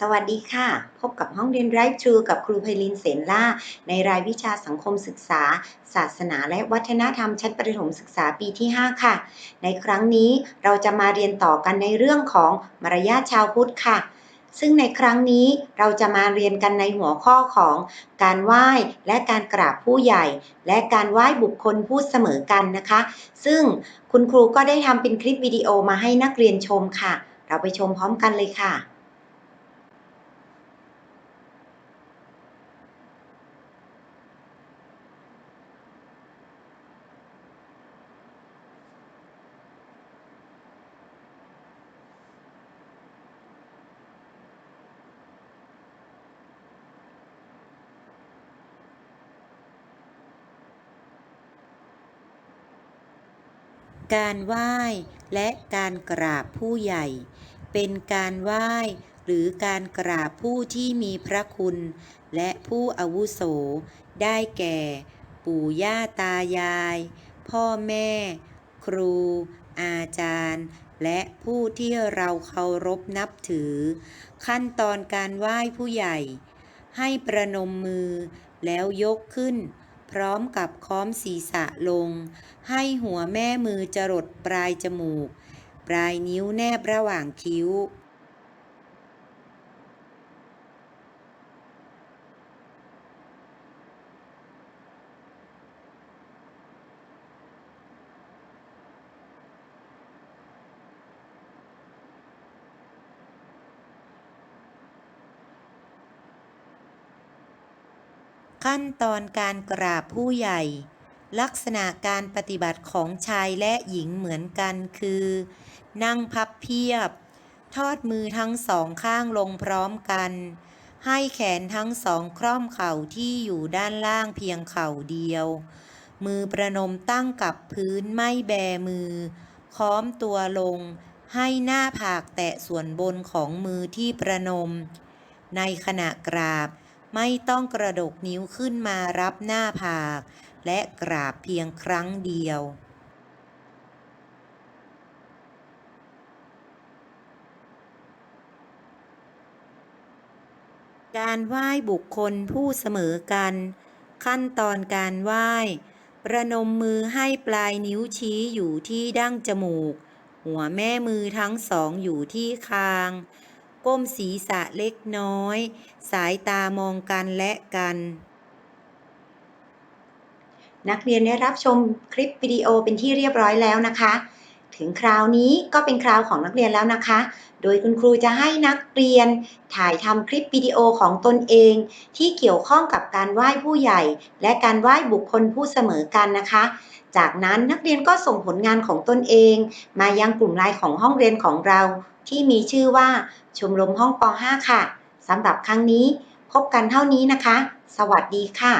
สวัสดีค่ะ พบกับห้องเรียน Drive Thru กับครูไพลินเสนล่า ในรายวิชาสังคมศึกษา ศาสนาและวัฒนธรรมชั้นประถมศึกษาปีที่ 5 ค่ะ ในครั้งนี้เราจะมาเรียนต่อกันในเรื่องของมารยาทชาวพุทธค่ะ ซึ่งในครั้งนี้เราจะมาเรียนกันในหัวข้อของการไหว้และการกราบผู้ใหญ่ และการไหว้บุคคลผู้เสมอกันนะคะ ซึ่งคุณครูก็ได้ทำเป็นคลิปวิดีโอมาให้นักเรียนชมค่ะ เราไปชมพร้อมกันเลยค่ะ การไหว้และการกราบผู้ใหญ่ เป็นการไหว้หรือการกราบผู้ที่มีพระคุณ และผู้อาวุโส ได้แก่ ปู่ย่าตายาย พ่อแม่ ครู อาจารย์ และผู้ที่เราเคารพนับถือ ขั้นตอนการไหว้ผู้ใหญ่ ให้ประนมมือแล้วยกขึ้น พร้อมกับค้อมศีรษะลง ให้หัวแม่มือจรดปลายจมูก ปลายนิ้วแนบระหว่างคิ้ว ขั้นตอนการกราบผู้ใหญ่ ลักษณะการปฏิบัติของชายและหญิงเหมือนกันคือ นั่งพับเพียบ ทอดมือทั้งสองข้างลงพร้อมกัน ให้แขนทั้งสองคล่อมเข่าที่อยู่ด้านล่างเพียงเข่าเดียว มือประนมตั้งกับพื้นไม่แบมือ ค้อมตัวลง ให้หน้าผากแตะส่วนบนของมือที่ประนม ในขณะกราบ ไม่ต้องกระดกนิ้วขึ้นมารับหน้าผาก และกราบเพียงครั้งเดียวการไหว้บุคคลผู้เสมอกัน ขั้นตอนการไหว้ ประนมมือให้ปลายนิ้วชี้อยู่ที่ดั้งจมูก หัวแม่มือทั้งสองอยู่ที่คาง ก้มศีรษะเล็กน้อย สายตามองกันและกัน นักเรียนได้รับชมคลิปวิดีโอเป็นที่เรียบร้อยแล้วนะคะ ถึงคราวนี้ก็เป็นคราวของนักเรียนแล้วนะคะ โดยคุณครูจะให้นักเรียนถ่ายทำคลิปวิดีโอของตนเอง ที่เกี่ยวข้องกับการไหว้ผู้ใหญ่ และการไหว้บุคคลผู้เสมอกันนะคะจากนั้นนักเรียนก็ส่งผลงานของตนเอง มายังกลุ่มไลน์ของห้องเรียนของเรา ที่มีชื่อว่าชมรมห้องป .5 ค่ะสำหรับครั้งนี้พบกันเท่านี้นะคะ สวัสดีค่ะ